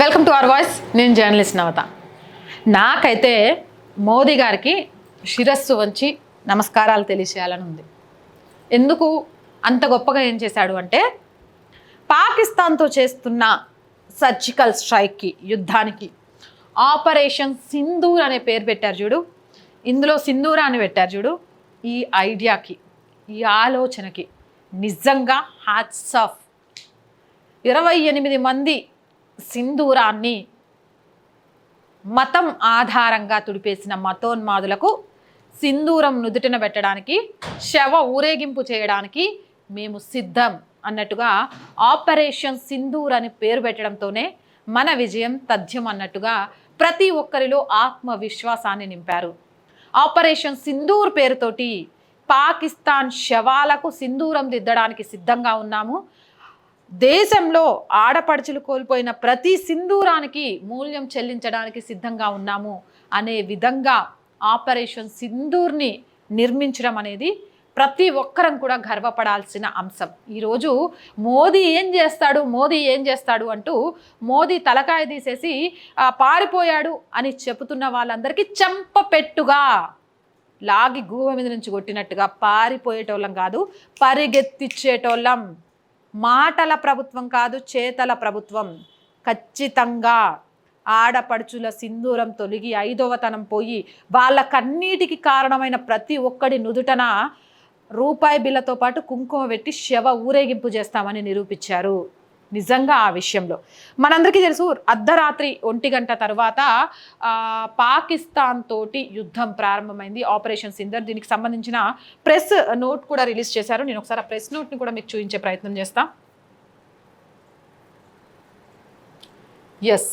Welcome to our voice నేను journalist నవత. నాకైతే మోదీ గారికి శిరస్సు వంచి నమస్కారాలు తెలియచేయాలని ఉంది. ఎందుకు అంత గొప్పగా ఏం చేశాడు అంటే పాకిస్తాన్తో చేస్తున్న సర్జికల్ స్ట్రైక్కి యుద్ధానికి ఆపరేషన్ సింధూర్ అనే పేరు పెట్టారు చూడు. ఇందులో సింధూర అని పెట్టారు చూడు. ఈ ఐడియాకి ఈ ఆలోచనకి నిజంగా హ్యాట్స్ ఆఫ్ ఇరవై ఎనిమిది మంది సింధూరాన్ని మతం ఆధారంగా తుడిపేసిన మతోన్మాదులకు సింధూరం నుదుటిన పెట్టడానికి శవ ఊరేగింపు చేయడానికి మేము సిద్ధం అన్నట్టుగా ఆపరేషన్ సింధూర్ అని పేరు పెట్టడంతోనే మన విజయం తథ్యం అన్నట్టుగా ప్రతి ఒక్కరిలో ఆత్మవిశ్వాసాన్ని నింపారు. ఆపరేషన్ సింధూర్ పేరుతోటి పాకిస్తాన్ శవాలకు సింధూరం దిద్దడానికి సిద్ధంగా ఉన్నాము. దేశంలో ఆడపడుచులు కోల్పోయిన ప్రతి సింధూరానికి మూల్యం చెల్లించడానికి సిద్ధంగా ఉన్నాము అనే విధంగా ఆపరేషన్ సింధూర్ని నిర్మించడం అనేది ప్రతి ఒక్కరం కూడా గర్వపడాల్సిన అంశం. ఈరోజు మోదీ ఏం చేస్తాడు మోదీ ఏం చేస్తాడు అంటూ మోదీ తలకాయ తీసేసి పారిపోయాడు అని చెబుతున్న వాళ్ళందరికీ చెంపపెట్టుగా లాగి గూహ మీద నుంచి కొట్టినట్టుగా పారిపోయేటోళ్ళం కాదు పరిగెత్తిచ్చేటోళ్ళం. మాటల ప్రభుత్వం కాదు చేతల ప్రభుత్వం. ఖచ్చితంగా ఆడపడుచుల సింధూరం తొలగి ఐదవతనం పోయి వాళ్ళ కన్నీటికి కారణమైన ప్రతి ఒక్కడి నుదుటన రూపాయి బిళ్ళతో పాటు కుంకుమ పెట్టి శవ ఊరేగింపు చేస్తామని నిరూపించారు. నిజంగా ఆ విషయంలో. మనందరికీ తెలుసు అర్ధరాత్రి ఒంటి గంట తర్వాత పాకిస్తాన్ తోటి యుద్ధం ప్రారంభమైంది. ఆపరేషన్ సిందర్ దీనికి సంబంధించిన ప్రెస్ నోట్ కూడా రిలీజ్ చేశారు. నేను ఒకసారి ఆ ప్రెస్ నోట్ని కూడా మీకు చూపించే ప్రయత్నం చేస్తా. ఎస్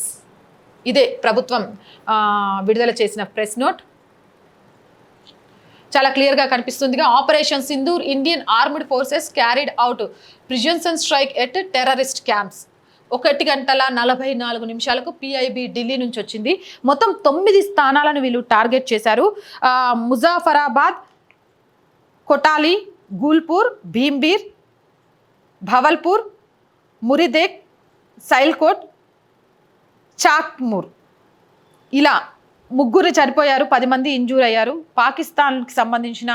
ఇదే ప్రభుత్వం విడుదల చేసిన ప్రెస్ నోట్. చాలా క్లియర్గా కనిపిస్తుందిగా. Operation Sindoor Indian armed forces carried out precision strike at terrorist camps ఒకటి గంటల నలభై నాలుగు నిమిషాలకు పిఐబి ఢిల్లీ నుంచి వచ్చింది. మొత్తం తొమ్మిది స్థానాలను వీళ్ళు టార్గెట్ చేశారు. ముజాఫరాబాద్ కొటాలి గూల్పూర్ భీంబీర్ భవల్పూర్ మురిదేక్ సైల్కోట్ చాక్మూర్. ఇలా ముగ్గురు చనిపోయారు పది మంది ఇంజూర్ అయ్యారు. పాకిస్తాన్కి సంబంధించిన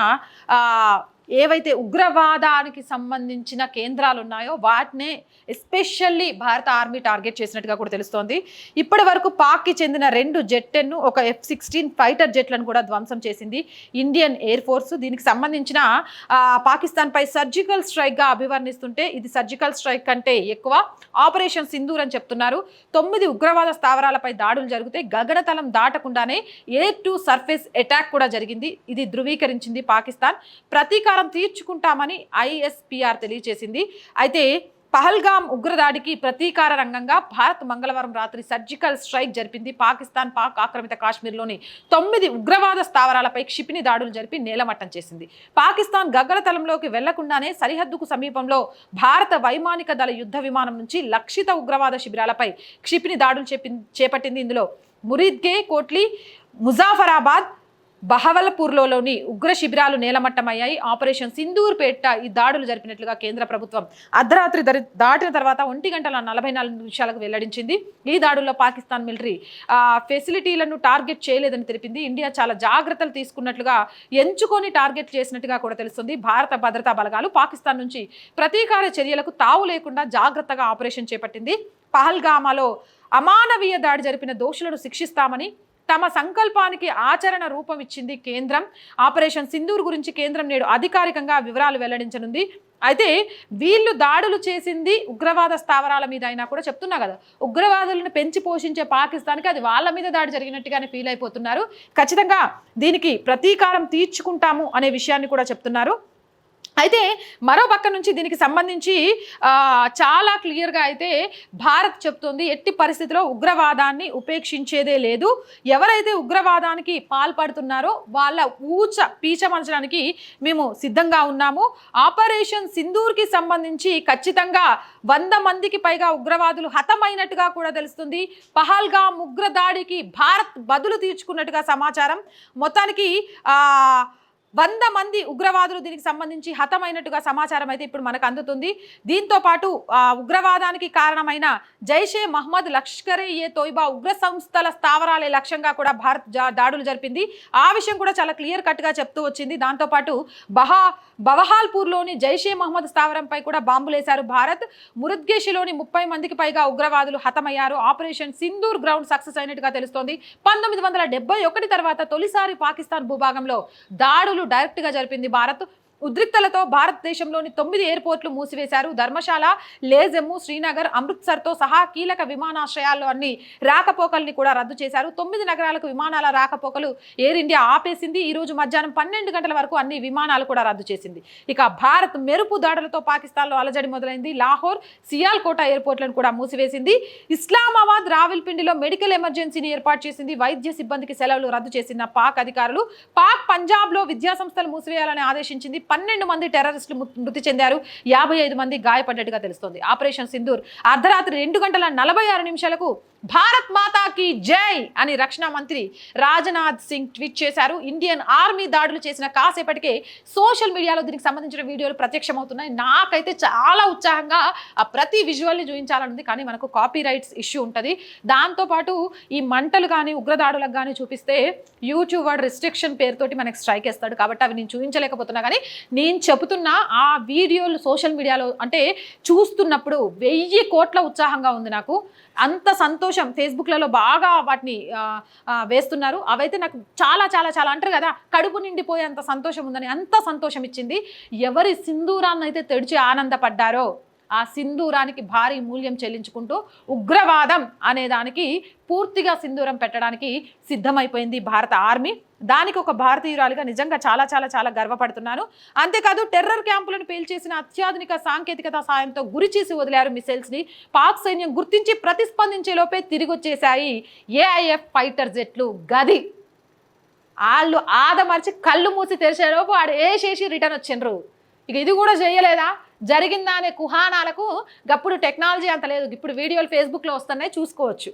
ఏవైతే ఉగ్రవాదానికి సంబంధించిన కేంద్రాలు ఉన్నాయో వాటినే ఎస్పెషల్లీ భారత ఆర్మీ టార్గెట్ చేసినట్టుగా కూడా తెలుస్తోంది. ఇప్పటి వరకు పాక్కి చెందిన రెండు జెట్ టెన్ ఒక ఎఫ్ సిక్స్టీన్ ఫైటర్ జెట్లను కూడా ధ్వంసం చేసింది ఇండియన్ ఎయిర్ ఫోర్స్. దీనికి సంబంధించిన పాకిస్తాన్పై సర్జికల్ స్ట్రైక్గా అభివర్ణిస్తుంటే ఇది సర్జికల్ స్ట్రైక్ కంటే ఎక్కువ. ఆపరేషన్ సింధూర్ అని చెప్తున్నారు. తొమ్మిది ఉగ్రవాద స్థావరాలపై దాడులు జరిగితే గగనతలం దాటకుండానే ఎయిర్ టు సర్ఫేస్ అటాక్ కూడా జరిగింది. ఇది ధృవీకరించింది పాకిస్తాన్. ప్రతీకార తీర్చుకుంటామని ఐఎస్పిఆర్ తెలియజేసింది. అయితే పహల్గామ్ ఉగ్రదాడికి ప్రతీకార రంగంగా భారత్ మంగళవారం రాత్రి సర్జికల్ స్ట్రైక్ జరిపింది. పాకిస్తాన్ పాక్ ఆక్రమిత కాశ్మీర్లోని తొమ్మిది ఉగ్రవాద స్థావరాలపై క్షిపిణి దాడులు జరిపి నేలమట్టం చేసింది. పాకిస్తాన్ గగ్గలతలంలోకి వెళ్ళకుండానే సరిహద్దుకు సమీపంలో భారత వైమానిక దళ యుద్ధ విమానం నుంచి లక్షిత ఉగ్రవాద శిబిరాలపై క్షిపిణి దాడులు చేపట్టింది. ఇందులో మురీద్గే కోట్లీ ముజాఫరాబాద్ బహవల్పూర్లోని ఉగ్ర శిబిరాలు నేలమట్టమయ్యాయి. ఆపరేషన్ సింధూర్ పేట ఈ దాడులు జరిపినట్లుగా కేంద్ర ప్రభుత్వం అర్ధరాత్రి దాటిన తర్వాత ఒంటి గంటల నలభై నాలుగు నిమిషాలకు వెల్లడించింది. ఈ దాడుల్లో పాకిస్తాన్ మిలిటరీ ఫెసిలిటీలను టార్గెట్ చేయలేదని తెలిపింది. ఇండియా చాలా జాగ్రత్తలు తీసుకున్నట్లుగా ఎంచుకొని టార్గెట్ చేసినట్టుగా కూడా తెలుస్తుంది. భారత భద్రతా బలగాలు పాకిస్తాన్ నుంచి ప్రతీకార చర్యలకు తావు లేకుండా జాగ్రత్తగా ఆపరేషన్ చేపట్టింది. పహల్గామాలో అమానవీయ దాడి జరిపిన దోషులను శిక్షిస్తామని తమ సంకల్పానికి ఆచరణ రూపం ఇచ్చింది కేంద్రం. ఆపరేషన్ సింధూర్ గురించి కేంద్రం నేడు అధికారికంగా వివరాలు వెల్లడించనుంది. అయితే వీళ్ళు దాడులు చేసింది ఉగ్రవాద స్థావరాల మీద అయినా కూడా చెప్తున్నా కదా. ఉగ్రవాదులను పెంచి పోషించే పాకిస్తాన్కి అది వాళ్ళ మీద దాడి జరిగినట్టుగానే ఫీల్ అయిపోతున్నారు. ఖచ్చితంగా దీనికి ప్రతీకారం తీర్చుకుంటాము అనే విషయాన్ని కూడా చెప్తున్నారు. అయితే మరో పక్క నుంచి దీనికి సంబంధించి చాలా క్లియర్గా అయితే భారత్ చెప్తోంది ఎట్టి పరిస్థితిలో ఉగ్రవాదాన్ని ఉపేక్షించేదే లేదు. ఎవరైతే ఉగ్రవాదానికి పాల్పడుతున్నారో వాళ్ళ ఊచ పీచమర్చడానికి మేము సిద్ధంగా ఉన్నాము. ఆపరేషన్ సింధూర్కి సంబంధించి ఖచ్చితంగా వంద మందికి పైగా ఉగ్రవాదులు హతమైనట్టుగా కూడా తెలుస్తుంది. పహల్గా ఉగ్ర దాడికి భారత్ బదులు తీర్చుకున్నట్టుగా సమాచారం. మొత్తానికి ఆ వంద మంది ఉగ్రవాదులు దీనికి సంబంధించి హతమైనట్టుగా సమాచారం అయితే ఇప్పుడు మనకు అందుతుంది. దీంతో పాటు ఆ, ఉగ్రవాదానికి కారణమైన జైషే మహమ్మద్ లష్కరే ఏ తోయిబా ఉగ్ర సంస్థల స్థావరాలే లక్ష్యంగా కూడా భారత్ జా- దాడులు జరిపింది. ఆ విషయం కూడా చాలా క్లియర్ కట్గా చెప్తూ వచ్చింది. దాంతోపాటు బహా బవహాల్పూర్లోని జైషే మహమ్మద్ స్థావరంపై కూడా బాంబులేశారు భారత్. మురుద్గేషిలోని ముప్పై మందికి పైగా ఉగ్రవాదులు హతమయ్యారు. ఆపరేషన్ సింధూర్ గ్రౌండ్ సక్సెస్ అయినట్టుగా తెలుస్తోంది. పంతొమ్మిది వందల ఒకటి తర్వాత తొలిసారి పాకిస్తాన్ భూభాగంలో దాడులు డైరెక్ట్గా జరిపింది. భారత్ ఉద్రిక్తలతో భారతదేశంలోని తొమ్మిది ఎయిర్పోర్ట్లు మూసివేశారు. ధర్మశాల లేజెమ్ము శ్రీనగర్ అమృత్సర్తో సహా కీలక విమానాశ్రయాల్లో అన్ని రాకపోకల్ని కూడా రద్దు చేశారు. తొమ్మిది నగరాలకు విమానాల రాకపోకలు ఎయిర్ ఇండియా ఆపేసింది. ఈ రోజు మధ్యాహ్నం పన్నెండు గంటల వరకు అన్ని విమానాలు కూడా రద్దు చేసింది. ఇక భారత్ మెరుపు దాడులతో పాకిస్తాన్లో అలజడి మొదలైంది. లాహోర్ సియాల్కోట ఎయిర్పోర్ట్లను కూడా మూసివేసింది. ఇస్లామాబాద్ రావిల్పిండిలో మెడికల్ ఎమర్జెన్సీని ఏర్పాటు చేసింది. వైద్య సిబ్బందికి సెలవులు రద్దు చేసిన పాక్ అధికారులు. పాక్ పంజాబ్లో విద్యా సంస్థలు మూసివేయాలని ఆదేశించింది. పన్నెండు మంది టెర్రరిస్టులు మృతి చెందారు. యాభై ఐదు మంది గాయపడ్డట్టుగా తెలుస్తోంది. ఆపరేషన్ సింధూర్ అర్ధరాత్రి రెండు గంటల నలభై ఆరు నిమిషాలకు భారత్ మాతాకి జై అని రక్షణ మంత్రి రాజ్నాథ్ సింగ్ ట్వీట్ చేశారు. ఇండియన్ ఆర్మీ దాడులు చేసిన కాసేపటికే సోషల్ మీడియాలో దీనికి సంబంధించిన వీడియోలు ప్రత్యక్షమవుతున్నాయి. నాకైతే చాలా ఉత్సాహంగా ఆ ప్రతి విజువల్ని చూపించాలనుంది కానీ మనకు కాపీ రైట్స్ ఇష్యూ ఉంటుంది. దాంతోపాటు ఈ మంటలు కానీ ఉగ్రదాడులకు కానీ చూపిస్తే యూట్యూబ్ వాడు రిస్ట్రిక్షన్ పేరుతోటి మనకి స్ట్రైక్ వేస్తాడు. కాబట్టి అవి నేను చూపించలేకపోతున్నా కానీ నేను చెబుతున్న ఆ వీడియోలు సోషల్ మీడియాలో అంటే చూస్తున్నప్పుడు వెయ్యి కోట్ల ఉత్సాహంగా ఉంది నాకు. అంత సంతోషం ఫేస్బుక్లలో బాగా వాటిని వేస్తున్నారు. అవైతే నాకు చాలా చాలా చాలా అంటారు కదా కడుపు నిండిపోయే అంత సంతోషం ఉందని అంత సంతోషం ఇచ్చింది. ఎవరి సింధూరాన్ని అయితే తెడిచి ఆనందపడ్డారో ఆ సింధూరానికి భారీ మూల్యం చెల్లించుకుంటూ ఉగ్రవాదం అనే దానికి పూర్తిగా సింధూరం పెట్టడానికి సిద్ధమైపోయింది భారత ఆర్మీ. దానికి ఒక భారతీయురాలుగా నిజంగా చాలా చాలా చాలా గర్వపడుతున్నాను. అంతేకాదు టెర్రర్ క్యాంపులను పేల్చేసిన అత్యాధునిక సాంకేతికత సాయంతో గురిచేసి వదిలారు మిసైల్స్ని. పాక్ సైన్యం గుర్తించి ప్రతిస్పందించే లోపే తిరిగి ఏఐఎఫ్ ఫైటర్ జెట్లు. గది. వాళ్ళు ఆదమర్చి కళ్ళు మూసి తెరిచేలోపు ఆడు వేసేసి రిటర్న్ వచ్చిండ్రు? ఇక ఇది కూడా చేయలేదా? జరిగిందా అనే కుహానాలకు గప్పుడు టెక్నాలజీ అంత లేదు. ఇప్పుడు వీడియోలు ఫేస్బుక్లో వస్తున్నాయి చూసుకోవచ్చు.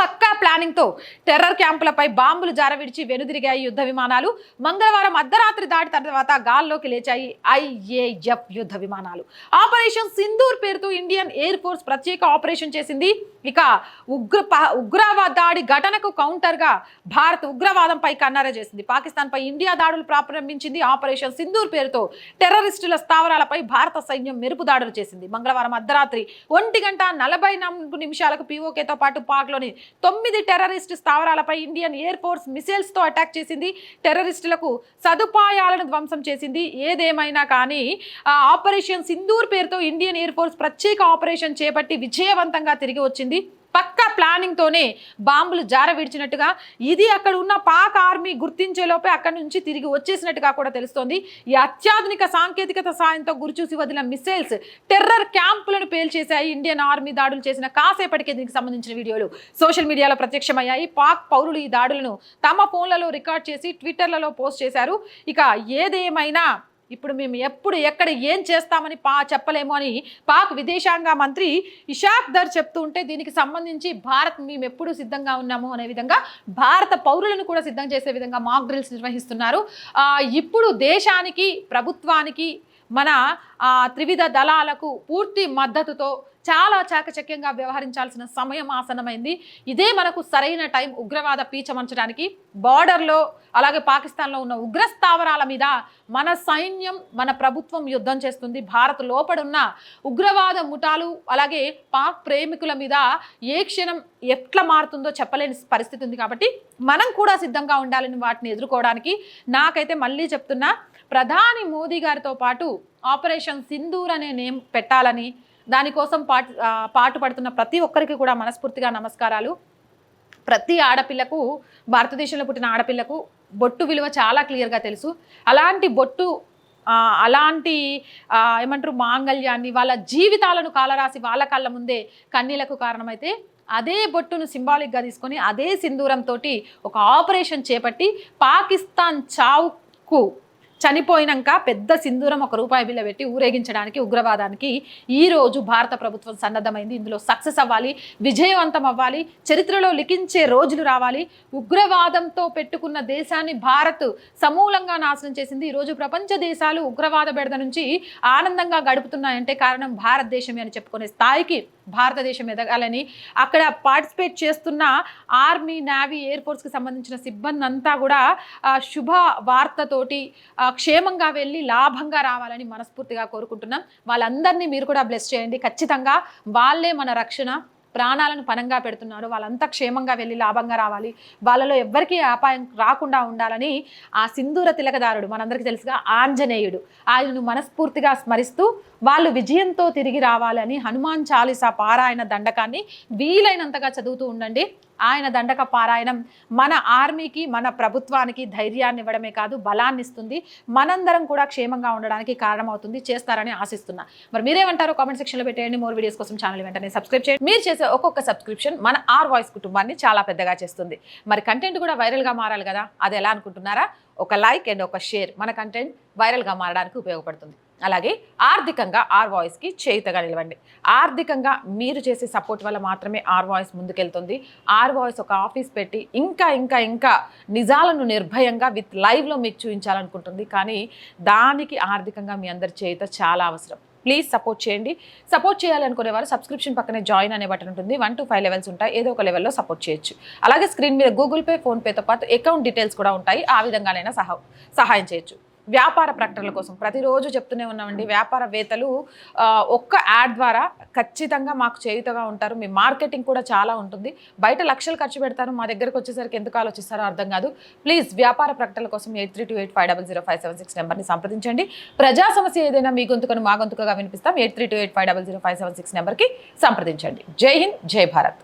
పక్కా ప్లానింగ్తో టెర్రర్ క్యాంపులపై బాంబులు జారవిడిచి వెనుదిరిగాయి యుద్ధ విమానాలు. మంగళవారం అర్ధరాత్రి దాటి తర్వాత గాల్లోకి లేచాయి ఐఏఎఫ్ యుద్ధ విమానాలు. ఆపరేషన్ సింధూర్ పేరుతో ఇండియన్ ఎయిర్ ఫోర్స్ ప్రత్యేక ఆపరేషన్ చేసింది. ఇక ఉగ్ర ప- ఉగ్రవాద దాడి ఘటనకు కౌంటర్గా భారత్ ఉగ్రవాదంపై కన్నర చేసింది. పాకిస్తాన్పై ఇండియా దాడులు ప్రారంభించింది ఆపరేషన్ సింధూర్ పేరుతో టెర్రరిస్టుల స్థావరాలపై భారత సైన్యం మెరుపు దాడులు చేసింది. మంగళవారం అర్ధరాత్రి ఒంటి గంట నలభై నాలుగు నిమిషాలకు పీఓకేతో పాటు పాక్లోని తొమ్మిది టెర్రరిస్ట్ స్థావరాలపై ఇండియన్ ఎయిర్ ఫోర్స్ మిసైల్స్తో అటాక్ చేసింది. టెర్రరిస్టులకు సదుపాయాలను ధ్వంసం చేసింది. ఏదేమైనా కానీ ఆపరేషన్ సింధూర్ పేరుతో ఇండియన్ ఎయిర్ ఫోర్స్ ప్రత్యేక ఆపరేషన్ చేపట్టి విజయవంతంగా తిరిగి వచ్చింది. పక్క పక్కా ప్లానింగ్తోనే బాంబులు జార విడిచినట్టుగా ఇది అక్కడ ఉన్న పాక్ ఆర్మీ గుర్తించే లోపే అక్కడి నుంచి తిరిగి వచ్చేసినట్టుగా కూడా తెలుస్తోంది. ఈ అత్యాధునిక సాంకేతికత సాయంతో గురిచూసి వదిలిన మిసైల్స్ టెర్రర్ క్యాంపులను పేల్చేశాయి. ఇండియన్ ఆర్మీ దాడులు చేసిన కాసేపటికే దీనికి సంబంధించిన వీడియోలు సోషల్ మీడియాలో ప్రత్యక్షమయ్యాయి. పాక్ పౌరులు ఈ దాడులను తమ ఫోన్లలో రికార్డ్ చేసి ట్విట్టర్లలో పోస్ట్ చేశారు. ఇక ఏదేమైనా ఇప్పుడు మేము ఎప్పుడు ఎక్కడ ఏం చేస్తామని పా చెప్పలేము అని పాక్ విదేశాంగ మంత్రి ఇషాక్ దర్ చెప్తూ ఉంటే దీనికి సంబంధించి భారత్ మేము ఎప్పుడు సిద్ధంగా ఉన్నాము అనే విధంగా భారత పౌరులను కూడా సిద్ధం చేసే విధంగా మాక్ డ్రిల్స్ నిర్వహిస్తున్నారు. ఇప్పుడు దేశానికి ప్రభుత్వానికి మన త్రివిధ దళాలకు పూర్తి మద్దతుతో చాలా చాకచక్యంగా వ్యవహరించాల్సిన సమయం ఆసనమైంది ఇదే మనకు సరైన టైం ఉగ్రవాద పీచమంచడానికి బార్డర్లో అలాగే పాకిస్తాన్లో ఉన్న ఉగ్ర స్థావరాల మీద మన సైన్యం మన ప్రభుత్వం యుద్ధం చేస్తుంది. భారత్ లోపడున్న ఉగ్రవాద ముఠాలు అలాగే పాక్ ప్రేమికుల మీద ఏ క్షణం ఎట్లా మారుతుందో చెప్పలేని పరిస్థితి ఉంది కాబట్టి మనం కూడా సిద్ధంగా ఉండాలని వాటిని ఎదుర్కోవడానికి నాకైతే మళ్ళీ చెప్తున్నా ప్రధాని మోదీ గారితో పాటు ఆపరేషన్ సింధూర్ అనే నేమ్ పెట్టాలని దానికోసం పాటు పాటు పడుతున్న ప్రతి ఒక్కరికి కూడా మనస్ఫూర్తిగా నమస్కారాలు. ప్రతి ఆడపిల్లకు భారతదేశంలో పుట్టిన ఆడపిల్లకు బొట్టు విలువ చాలా క్లియర్గా తెలుసు. అలాంటి బొట్టు అలాంటి ఏమంటారు మాంగళ్యాన్ని వాళ్ళ జీవితాలను కాలరాసి వాళ్ళ కళ్ళ ముందే కన్నీలకు కారణమైతే అదే బొట్టును సింబాలిక్గా తీసుకొని అదే సింధూరంతో ఒక ఆపరేషన్ చేపట్టి పాకిస్తాన్ చావుకు చనిపోయినాక పెద్ద సింధూరం ఒక రూపాయి బిల్ల పెట్టి ఊరేగించడానికి ఉగ్రవాదానికి ఈ రోజు భారత ప్రభుత్వం సన్నద్ధమైంది. ఇందులో సక్సెస్ అవ్వాలి విజయవంతం అవ్వాలి చరిత్రలో లిఖించే రోజులు రావాలి. ఉగ్రవాదంతో పెట్టుకున్న దేశాన్ని భారత్ సమూలంగా నాశనం చేసింది. ఈరోజు ప్రపంచ దేశాలు ఉగ్రవాద బెడద నుంచి ఆనందంగా గడుపుతున్నాయంటే కారణం భారతదేశమే అని చెప్పుకునే స్థాయికి భారతదేశం ఎదగాలని అక్కడ పార్టిసిపేట్ చేస్తున్న ఆర్మీ నేవీ ఎయిర్ ఫోర్స్కి సంబంధించిన సిబ్బంది అంతా కూడా శుభ వార్తతోటి క్షేమంగా వెళ్ళి లాభంగా రావాలని మనస్ఫూర్తిగా కోరుకుంటున్నాం. వాళ్ళందరినీ మీరు కూడా బ్లెస్ చేయండి. ఖచ్చితంగా వాళ్ళే మన రక్షణ. ప్రాణాలను పనంగా పెడుతున్నారు. వాళ్ళంతా క్షేమంగా వెళ్ళి లాభంగా రావాలి. వాళ్ళలో ఎవ్వరికీ అపాయం రాకుండా ఉండాలని ఆ సింధూర తిలకదారుడు మనందరికీ తెలుసుగా ఆంజనేయుడు. ఆయనను మనస్ఫూర్తిగా స్మరిస్తూ వాళ్ళు విజయంతో తిరిగి రావాలని హనుమాన్ చాలీసా పారాయణ దండకాన్ని వీలైనంతగా చదువుతూ ఉండండి. ఆయన దండక పారాయణం మన ఆర్మీకి మన ప్రభుత్వానికి ధైర్యాన్ని ఇవ్వడమే కాదు బలాన్ని ఇస్తుంది. మనందరం కూడా క్షేమంగా ఉండడానికి కారణమవుతుంది చేస్తారని ఆశిస్తున్నా. మరి మీరేమంటారో కామెంట్ సెక్షన్లో పెట్టేయండి. మోర్ వీడియోస్ కోసం ఛానల్ వెంటనే సబ్స్క్రైబ్ చేయండి. మీరు చేసే ఒక్కొక్క సబ్స్క్రిప్షన్ మన ఆర్ వాయిస్ కుటుంబాన్ని చాలా పెద్దగా చేస్తుంది. మరి కంటెంట్ కూడా వైరల్గా మారాలి కదా? అది ఎలా అనుకుంటున్నారా? ఒక లైక్ అండ్ ఒక షేర్ మన కంటెంట్ వైరల్గా మారడానికి ఉపయోగపడుతుంది. అలాగే ఆర్థికంగా ఆర్ వాయిస్కి చేయుతగా నిలవండి. ఆర్థికంగా మీరు చేసే సపోర్ట్ వల్ల మాత్రమే ఆర్ వాయిస్ ముందుకెళ్తుంది. ఆర్ వాయిస్ ఒక ఆఫీస్ పెట్టి ఇంకా ఇంకా ఇంకా నిజాలను నిర్భయంగా విత్ లైవ్లో మీకు చూపించాలనుకుంటుంది. కానీ దానికి ఆర్థికంగా మీ అందరి చేయుత చాలా అవసరం. ప్లీజ్ సపోర్ట్ చేయండి. సపోర్ట్ చేయాలనుకునే వారు సబ్స్క్రిప్షన్ పక్కనే జాయిన్ అనే బటన్ ఉంటుంది. వన్ టు ఫైవ్ లెవెల్స్ ఉంటాయి. ఏదో ఒక లెవెల్లో సపోర్ట్ చేయొచ్చు. అలాగే స్క్రీన్ మీద గూగుల్ పే ఫోన్పేతో పాటు అకౌంట్ డీటెయిల్స్ కూడా ఉంటాయి. ఆ విధంగానైనా సహా సహాయం చేయొచ్చు. వ్యాపార ప్రకటనల కోసం. ప్రతిరోజు చెప్తూనే ఉన్నామండి వ్యాపారవేత్తలు ఒక్క యాడ్ ద్వారా ఖచ్చితంగా మాకు చేయుతగా ఉంటారు. మీ మార్కెటింగ్ కూడా చాలా ఉంటుంది. బయట లక్షలు ఖర్చు పెడతారు. మా దగ్గరకు వచ్చేసరికి ఎందుకు ఆలోచిస్తారో అర్థం కాదు. ప్లీజ్ వ్యాపార ప్రకటనల కోసం eight three two eight five double zero five seven six నెంబర్ని సంప్రదించండి. ప్రజా సమస్య ఏదైనా మీ గొంతుకను మా గొంతుకగా వినిపిస్తాం. Eight three two eight five double zero five seven six నెంబర్కి సంప్రదించండి. జై హింద్ జై భారత్.